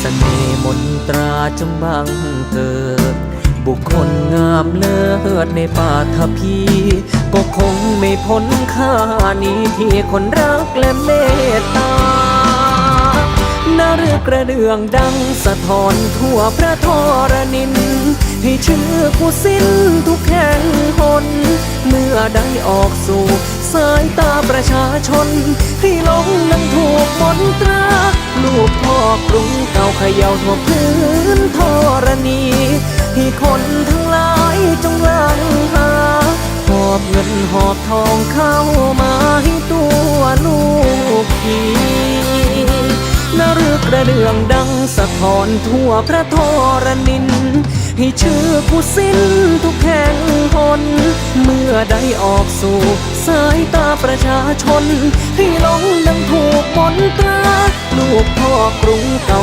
เสน่ห์มนตราจงบังเกิด บุคคลงามเลิศในป่าทพี ก็คงไม่พ้นค่านี้ที่คนรักและเมตตานาเรือกระเดื่องดังสะท้อนทั่วพระทรนิน ให้ชื่อผู้สิ้นทุกแห่งหน เมื่อได้ออกสู่ สายตาประชาชน ให้หลงนั้นถูกมนตรา อกรุงเก่าเขย่าทั่วพื้นธรณีให้คนทั้งหลายจงลังหาหอบเงินหอบทองเข้ามาให้ตัวลูกพีนารึกระเดื่องดังสะท้อนทั่วพระทรนิน ให้ชื่อผู้สิ้นทุกแห่งหนเมื่อได้ออกสู่ สายตาประชาชน ให้หลงดังถูกมนตรา กรุงเก่า